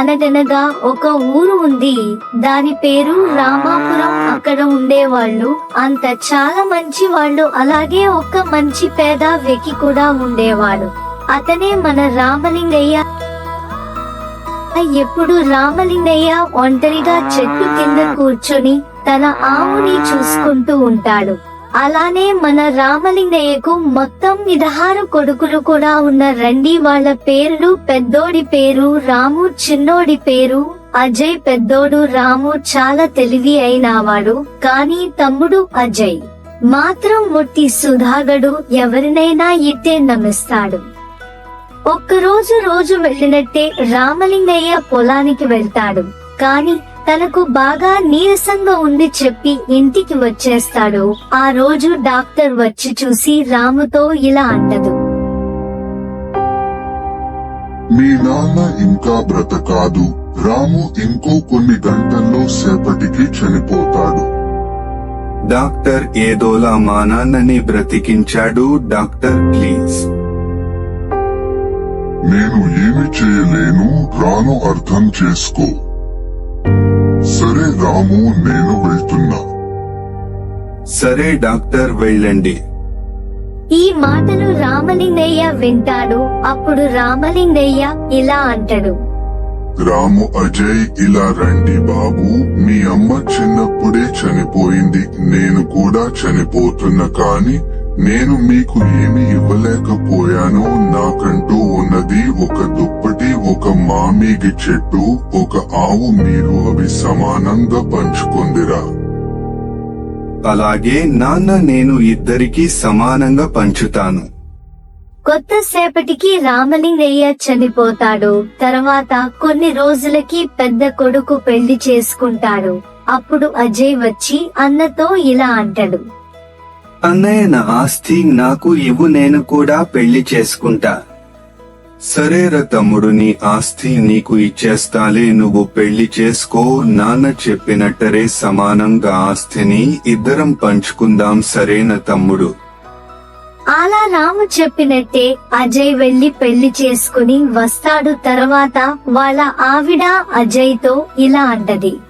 అనగనగా ఒక ఊరు ఉంది. దాని పేరు రామాపురం. అక్కడ ఉండేవాళ్ళు. అంత చాలా మంచి వాళ్ళు. అలాగే ఒక మంచి పేద వ్యక్తి కూడా ఉండేవాడు. అతనే మన రామలింగయ్య. ఎప్పుడు రామలింగయ్య ఒంటరిగా చెట్టు కింద కూర్చొని తన ఆవుని చూసుకుంటూ ఉంటాడు. అలానే మన రామలింగయ్యకు మొత్తం ఇదహారు కొడుకులు కూడా ఉన్న రండి వాళ్ళ పేర్లు పెద్దోడి పేరు రాము చిన్నోడి పేరు అజయ్ పెద్దోడు రాము చాలా తెలివి అయినవాడు కానీ తమ్ముడు అజయ్. మాత్రం ముట్టి సుధాగడు ఎవరినైనా ఇట్టే నమ్మిస్తాడు. ఒక్కరోజు రోజు వెళ్ళినట్టే రామలింగయ్య పొలానికి వెళ్తాడు కాని తనకు బాగా నీరసంగా ఉంది చెప్పి ఇంటికి వచ్చేస్తాడు. ఆ రోజు డాక్టర్ వచ్చి చూసి రాముతో ఇలా అంటదు. మీ నాన్న ఇంకా బ్రతకాదు. రాము ఇంకో కొన్ని గంటల్లో సేపటికి చనిపోతాడు. డాక్టర్ ఏదోలా మా నాన్నని బ్రతికించాడు. Doctor please. నేను ఏమి చేయలేను. రాను అర్థం చేసుకో. సరే రాము నేను వెళ్తున్నా. సరే డాక్టర్ వెళ్ళండి. ఈ మాటలు రామలింగయ్య వింటాడు అప్పుడు రామలింగయ్య ఇలా అంటాడు. రాము అజయ్ ఇలా రండి బాబు. మీ అమ్మ చిన్నప్పుడే చనిపోయింది. నేను కూడా చనిపోతున్నా కాని నేను మీకు ఏమి ఇవ్వలేకపోయానో. నాకంటూ ఉన్నది ఒక దుప్పటి. ఒక మామిగి చెట్టు ఒక ఆవు మీరు అవి సమానంగా పంచుకుందిరా. అలాగే నాన్న నేను ఇద్దరికి సమానంగా పంచుతాను. కొత్తసేపటికి రామలింగయ్య చనిపోతాడు. తర్వాత కొన్ని రోజులకి పెద్ద కొడుకు పెళ్ళి చేసుకుంటాడు. అప్పుడు అజయ్ వచ్చి అన్నతో ఇలా అంటాడు. అన్నయ్య నా ఆస్తి నాకు ఇవ్వు నేను కూడా పెళ్ళి చేసుకుంటా. సరేర తమ్ముడు నీ ఆస్తి నీకు ఇచ్చేస్తాలే నువ్వు పెళ్ళి చేసుకో నాన్న చెప్పినట్టరే సమానంగా ఆస్తిని ఇద్దరం పంచుకుందాం సరేన తమ్ముడు? అలా రాము చెప్పినట్టే అజయ్ వెళ్ళి పెళ్ళి చేసుకుని వస్తాడు తర్వాత వాళ్ళ ఆవిడ అజయ్తో ఇలా అంటది.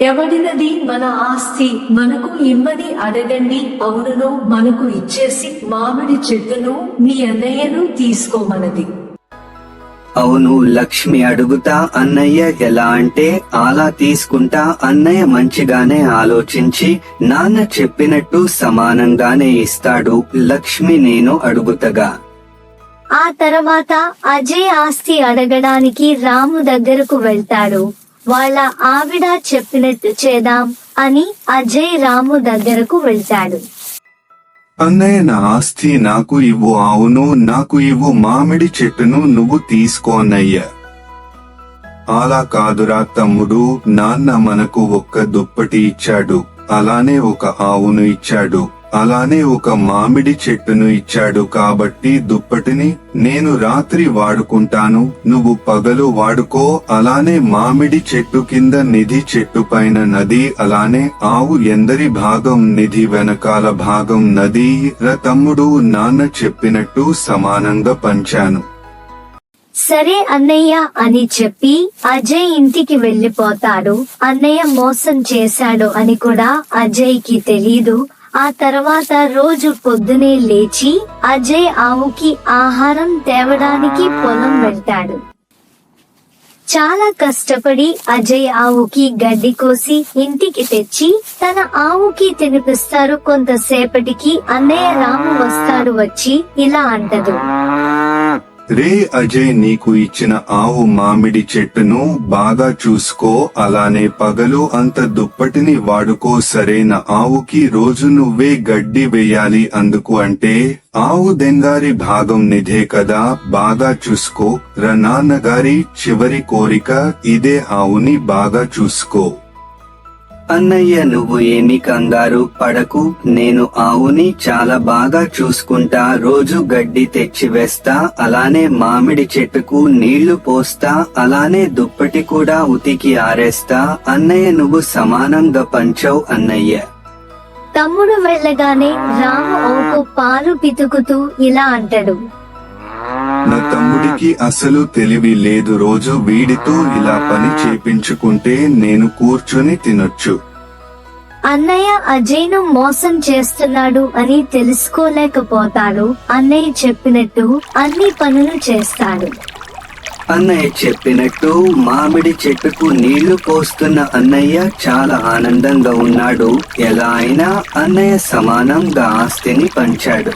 ఎవడినది మన ఆస్తి? మనకు ఇమ్మని అడగండి. అవునును మనకు ఇచ్చేసి మామిడి చెట్టును మీ అన్నయ్యను తీసుకోమనది. అవును లక్ష్మి అడుగుతా అన్నయ్య ఎలా అంటే అలా తీసుకుంటా అన్నయ్య మంచిగానే ఆలోచించి నాన్న చెప్పినట్టు సమానంగానే ఇస్తాడు. లక్ష్మి నేను అడుగుతగా. ఆ తర్వాత అజయ్ ఆస్తి అడగడానికి రాము దగ్గరకు వెళ్తాడు. వాళ్ళ ఆవిడ చెప్పినట్టు చేద్దాం అని అజయ్ రాము దగ్గరకు వెళ్తాడు అన్నయ్య నా ఆస్తి నాకు ఇవ్వు అవును నాకు ఇవ్వు మామిడి చెట్టును నువ్వు తీసుకోనయ్యా అలా కాదురా తమ్ముడు నాన్న మనకు ఒక్క దుప్పటి ఇచ్చాడు అలానే ఒక ఆవును ఇచ్చాడు. అలానే ఒక మామిడి చెట్టును ఇచ్చాడు కాబట్టి దుప్పటిని నేను రాత్రి వాడుకుంటాను నువ్వు పగలు వాడుకో అలానే మామిడి చెట్టు కింద నిధి చెట్టు పైన నది అలానే ఆవు ఎందరి భాగం నిధి వెనకాల భాగం నది ర తమ్ముడు నాన్న చెప్పినట్టు సమానంగా పంచాను. సరే అన్నయ్య అని చెప్పి అజయ్ ఇంటికి వెళ్ళిపోతాడు అన్నయ్య మోసం చేశాడు అని కూడా అజయ్కి తెలీదు. ఆ తర్వాత రోజు పొద్దునే లేచి అజయ్ ఆవుకి ఆహారం తేవడానికి పొలం వెళ్తాడు. చాలా కష్టపడి అజయ్ ఆవుకి గడ్డి కోసి ఇంటికి తెచ్చి తన ఆవుకి తినిపిస్తారు. కొంతసేపటికి అన్నయ్య రాము వస్తాడు వచ్చి ఇలా అంటదు. రే అజయ్ నీకు ఇచ్చిన ఆవు మామిడి చెట్టును బాగా చూసుకో అలానే పగలు అంత దుప్పటిని వాడుకో సరైన ఆవుకి రోజు నువ్వే గడ్డి వేయాలి అందుకు అంటే ఆవు దెంగారి భాగం నిధే కదా బాగా చూసుకో ర నాన్నగారి చివరి కోరిక ఇదే ఆవుని బాగా చూసుకో. అన్నయ్య నువ్వు ఏమి కంగారు పడకు. నేను ఆవుని చాలా బాగా చూసుకుంటా. రోజు గడ్డి తెచ్చి వేస్తా. అలానే మామిడి చెట్టుకు నీళ్ళు పోస్తా. అలానే దుప్పటి కూడా ఉతికి ఆరేస్తా. అన్నయ్య నువ్వు సమానంగా పంచవు అన్నయ్య. తమ్ముడు వెళ్ళగానే రాము ఆవుకు పాలు పితుకుతూ ఇలా అంటాడు. నా తమ్ముడికి అసలు తెలివి లేదు. రోజు వీడితో ఇలా పని చేపించుకుంటే నేను కూర్చుని తినొచ్చు. అన్నయ్య అజయ్ను మోసం చేస్తున్నాడు అని తెలుసుకోలేకపోతాడు. అన్నయ్య చెప్పినట్టు అన్ని పనులు చేస్తాడు. అన్నయ్య చెప్పినట్టు మామిడి చెట్టుకు నీళ్ళు పోస్తున్న అన్నయ్య చాలా ఆనందంగా ఉన్నాడు. ఎలా అయినా అన్నయ్య సమానంగా ఆస్తిని పంచాడు.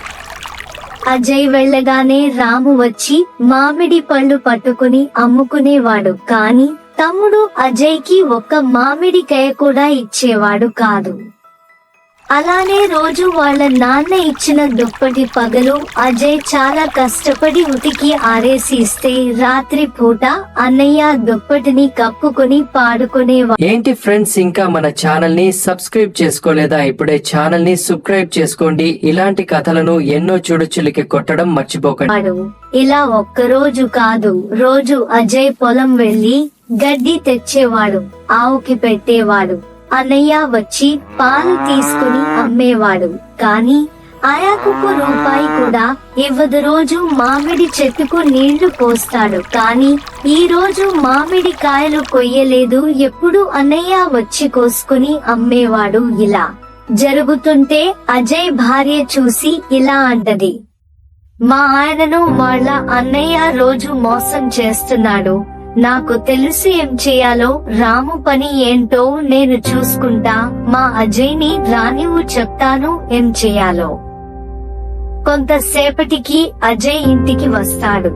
అజయ్ వెళ్ళగానే రాము వచ్చి మామిడి పళ్ళు పట్టుకుని అమ్ముకునేవాడు. కాని తమ్ముడు అజయ్కి ఒక్క మామిడికాయ కూడా ఇచ్చేవాడు కాదు. అలానే రోజు వాళ్ళ నాన్న ఇచ్చిన దుప్పటి పగలు అజయ్ చాలా కష్టపడి ఉతికి ఆరేసి ఇస్తే రాత్రి పూట అన్నయ్య దుప్పటిని కప్పుకొని పాడుకునేవాడు ఏంటి ఫ్రెండ్స్ ఇంకా మన ఛానల్ని సబ్స్క్రైబ్ చేసుకోలేదా? ఇప్పుడే ఛానల్ని సబ్స్క్రైబ్ చేసుకోండి. ఇలాంటి కథలను ఎన్నో చూడచులకి కొట్టడం మర్చిపోకండి. ఇలా ఒక్కరోజు కాదు రోజు అజయ్ పొలం వెళ్ళి గడ్డి తెచ్చేవాడు ఆవుకి పెట్టేవాడు. అన్నయ్య వచ్చి పాలు తీసుకుని అమ్మేవాడు. కాని ఆయాకుకు రూపాయి కూడా ఇవ్వదు. రోజు మామిడి చెట్టుకు నీళ్ళు పోస్తాడు. కాని ఈ రోజు మామిడి కాయలు కొయ్యలేదు. ఎప్పుడు అన్నయ్య వచ్చి కోసుకుని అమ్మేవాడు ఇలా. జరుగుతుంటే అజయ్ భార్య చూసి ఇలా అంటది. మా ఆయనను వాళ్ళ అన్నయ్య రోజు మోసం చేస్తున్నాడు. నాకు తెలుసు ఏం చేయాలో రాము పని ఏంటో నేను చూసుకుంటా మా అజయ్ని రానివు చెప్తాను ఏం చేయాలో. కొంతసేపటికి అజయ్ ఇంటికి వస్తాడు.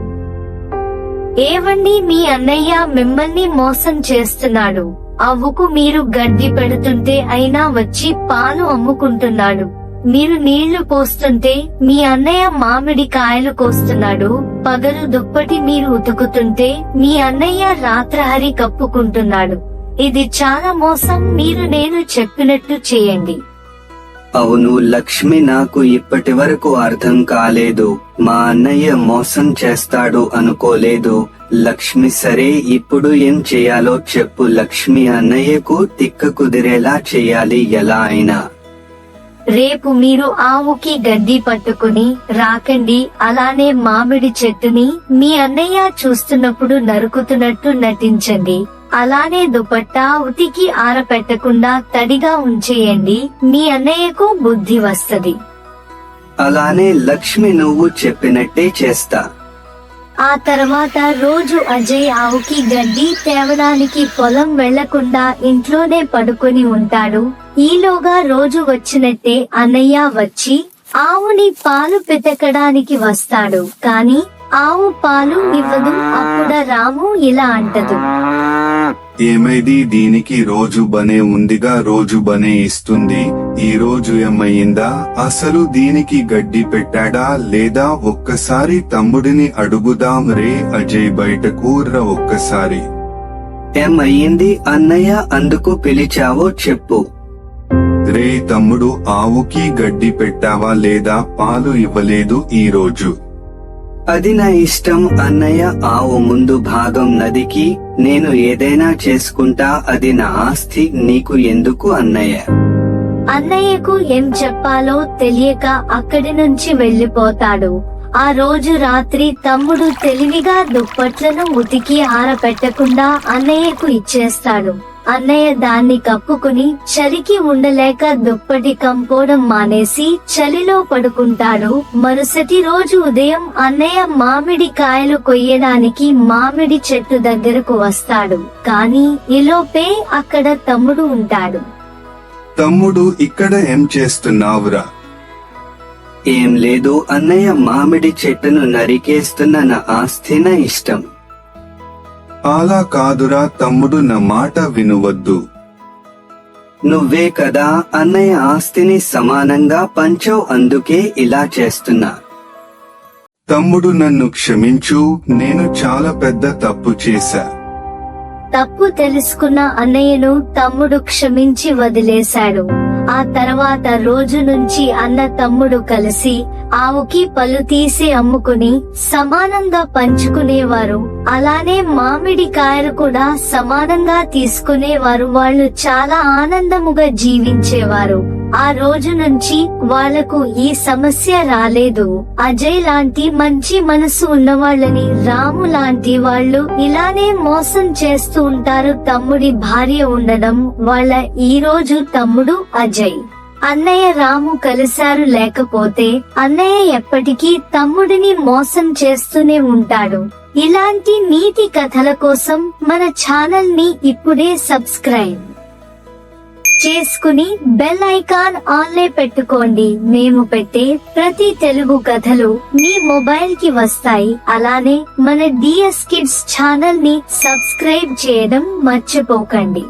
ఏవండి మీ అన్నయ్య మిమ్మల్ని మోసం చేస్తున్నాడు. అవ్వుకు మీరు గడ్డి పెడుతుంటే అయినా వచ్చి పాలు అమ్ముకుంటున్నాడు. మీరు నీళ్ళు పోస్తుంటే మీ అన్నయ్య మామిడి కాయలు కోస్తున్నాడు. పగలు దుప్పటి మీరు ఉతుకుతుంటే మీ అన్నయ్య రాత్రహరి కప్పుకుంటున్నాడు. ఇది చాలా మోసం మీరు నేను చెప్పినట్టు చేయండి. అవును లక్ష్మి నాకు ఇప్పటి వరకు అర్థం కాలేదు. మా అన్నయ్య మోసం చేస్తాడు అనుకోలేదు. లక్ష్మి సరే ఇప్పుడు ఏం చేయాలో చెప్పు. లక్ష్మి అన్నయ్యకు తిక్క కుదిరేలా చేయాలి ఎలా అయినా. రేపు మీరు ఆవుకి గడ్డి పట్టుకుని రాకండి అలానే మామిడి చెట్టుని మీ అన్నయ్య చూస్తున్నప్పుడు నరుకుతున్నట్టు నటించండి. అలానే దుపట్టా ఉతికి ఆరపెట్టకుండా తడిగా ఉంచేయండి మీ అన్నయ్యకు బుద్ధి వస్తది. అలానే లక్ష్మి నువ్వు చెప్పినట్టే చేస్తా. ఆ తర్వాత రోజు అజయ్ ఆవుకి గడ్డి తేవడానికి పొలం వెళ్ళకుండా ఇంట్లోనే పడుకొని ఉంటాడు ఈలోగా రోజు వచ్చినట్టే అన్నయ్య వచ్చి ఆవుని పాలు పితకడానికి వస్తాడు. కాని ఆవు పాలు ఇవ్వదు. అప్పుడు రాము ఇలా అంటదు. ఏమైంది? దీనికి రోజు బనే ఉందిగా రోజు బనే ఇస్తుంది. ఈ రోజు ఏమైందా? అసలు దీనికి గడ్డి పెట్టాడా లేదా? ఒక్కసారి తమ్ముడిని అడుగుదాం రే అజయ్ బయటకు రా ఒక్కసారి. ఏమయ్యింది అన్నయ్య అందుకు పిలిచావో చెప్పు. రే తమ్ముడు ఆవుకి గడ్డి పెట్టావా లేదా? పాలు ఇవ్వలేదు ఈ రోజు. అది నా ఇష్టం అన్నయ్య ఆవు ముందు భాగం నదికి నేను ఏదైనా చేసుకుంటా అది నా ఆస్తి నీకు ఎందుకు అన్నయ్య? అన్నయ్యకు ఏం చెప్పాలో తెలియక అక్కడి నుంచి వెళ్ళిపోతాడు ఆ రోజు రాత్రి తమ్ముడు తెలివిగా దుప్పట్లను ఉతికి ఆరపెట్టకుండా అన్నయ్యకు ఇచ్చేస్తాడు. అన్నయ్య దాన్ని కప్పుకుని చలికి ఉండలేక దుప్పటి కంపోవడం మానేసి చలిలో పడుకుంటాడు. మరుసటి రోజు ఉదయం అన్నయ్య మామిడి కాయలు కొయ్యడానికి మామిడి చెట్టు దగ్గరకు వస్తాడు. కానీ ఈలోపే అక్కడ తమ్ముడు ఉంటాడు. తమ్ముడు ఇక్కడ ఏం చేస్తున్నావురా? ఏం లేదు అన్నయ్య మామిడి చెట్టును నరికేస్తున్న నా ఆస్తి నా ఇష్టం. అలా కాదురా తమ్ముడు నా మాట వినువద్దు. నువ్వే కదా అన్నయ్య ఆస్తిని సమానంగా పంచవు అందుకే ఇలా చేస్తున్నా. తమ్ముడు నన్ను క్షమించు నేను చాలా పెద్ద తప్పు చేశా. తప్పు తెలుసుకున్న అన్నయ్యను తమ్ముడు క్షమించి వదిలేశాడు. ఆ తర్వాత రోజు నుంచి అన్న తమ్ముడు కలిసి ఆవుకి పళ్ళు తీసి అమ్ముకుని సమానంగా పంచుకునేవారు. అలానే మామిడి కాయలు కూడా సమానంగా తీసుకునేవారు. వాళ్ళు చాలా ఆనందముగా జీవించేవారు. ఆ రోజు నుంచి వాళ్ళకు ఈ సమస్య రాలేదు. అజయ్ లాంటి మంచి మనసు ఉన్నవాళ్ళని రాము లాంటి వాళ్ళు ఇలానే మోసం చేస్తూ ఉంటారు. తమ్ముడి భార్య ఉండడం వాళ్ళ ఈ రోజు తమ్ముడు అజయ్. అన్నయ్య రాము కలిశారు లేకపోతే అన్నయ్య ఎప్పటికీ తమ్ముడిని మోసం చేస్తూనే ఉంటాడు. ఇలాంటి నీతి కథల కోసం మన ఛానల్ని ఇప్పుడే సబ్స్క్రైబ్ చేసుకుని బెల్ ఐకాన్ ఆన్లే పెట్టుకోండి. మేము పెట్టే ప్రతి తెలుగు కథలు మీ మొబైల్కి వస్తాయి. అలానే మన డిఎస్ కిడ్స్ ఛానల్ని సబ్స్క్రైబ్ చేయడం మర్చిపోకండి.